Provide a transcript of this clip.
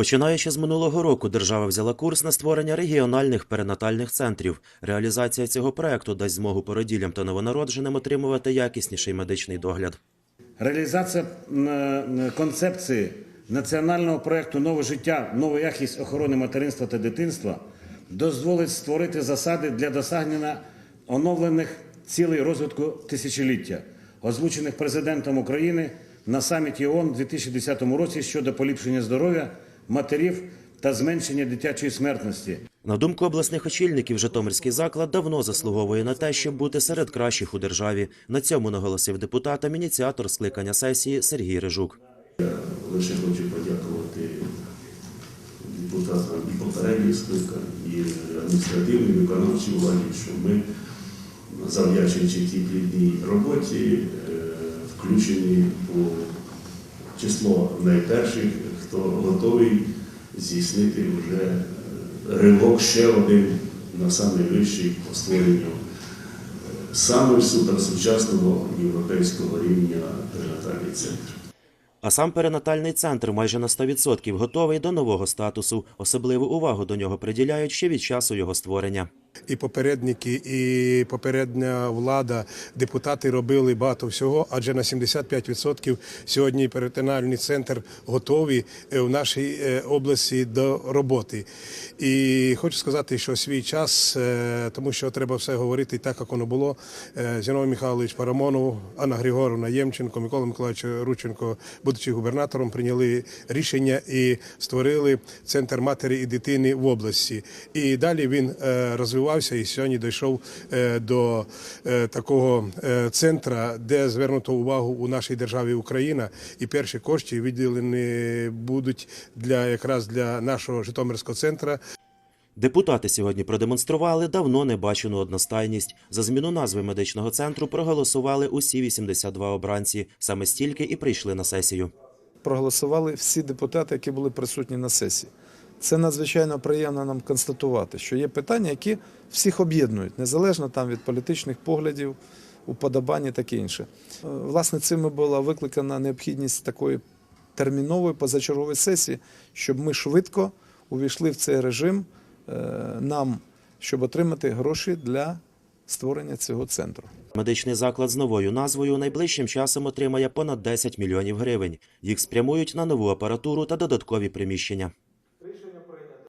Починаючи з минулого року, держава взяла курс на створення регіональних перинатальних центрів. Реалізація цього проекту дасть змогу породіллям та новонародженим отримувати якісніший медичний догляд. Реалізація м, концепції національного проєкту Нове життя, нова якість охорони материнства та дитинства дозволить створити засади для досягнення оновлених цілей розвитку тисячоліття, озвучених президентом України на саміті ООН у 2010 році щодо поліпшення здоров'я матерів та зменшення дитячої смертності. На думку обласних очільників, Житомирський заклад давно заслуговує на те, щоб бути серед кращих у державі. На цьому наголосив депутатам ініціатор скликання сесії Сергій Рижук. Я Лише хочу подякувати депутатам і попередніх скликань, і адміністративній виконавчій владі, що ми, завдячуючи тій плідній роботі, е, включені у число найперших, хто готовий здійснити вже е, ривок ще один на найвищий по створенню е, саме суперсучасного європейського рівня перинатальний центр. А сам перинатальний центр майже на 100% готовий до нового статусу. Особливу увагу до нього приділяють ще від часу його створення. І попередники, і попередня влада, депутати робили багато всього, адже на 75% сьогодні перитональний центр готовий е, в нашій е, області до роботи. І хочу сказати, що свій час, е, тому що треба все говорити так, як воно було. Зіновій Михайлович Парамонов, Анна Григоровна Ємченко, Микола Миколаївич Рученко, будучи губернатором, прийняли рішення і створили центр матері і дитини в області. І далі він е, розвивався і сьогодні дійшов е, до е, такого е, центра, де звернуто увагу у нашій державі Україна, і перші кошти виділені будуть для якраз для нашого Житомирського центру. Депутати сьогодні продемонстрували давно небачену одностайність. За зміну назви медичного центру проголосували усі 82 обранці. Саме стільки і прийшли на сесію. проголосували всі депутати, які були присутні на сесії. Це надзвичайно приємно нам констатувати, що є питання, які всіх об'єднують, незалежно там від політичних поглядів, уподобань таке інше. Е, Власне, цим була викликана необхідність такої термінової позачергової сесії, щоб ми швидко увійшли в цей режим е, нам, щоб отримати гроші для створення цього центру. Медичний заклад з новою назвою найближчим часом отримає понад 10 мільйонів гривень. Їх спрямують на нову апаратуру та додаткові приміщення.